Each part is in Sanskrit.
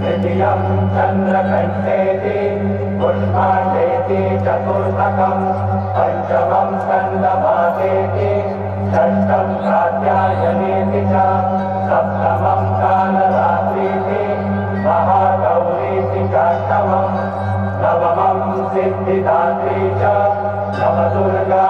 तृतीयम् चन्द्रकण्ठेति पुष्पाण्डेति चतुर्थकम् पञ्चमम् स्कन्दमातेति षष्ठम् कात्यायनेति च सप्तमम् कालरात्रीति महागौरीति चाष्टमम् नवमम् सिद्धिदात्री च नवदुर्गा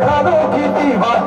ধারক ইতিহাস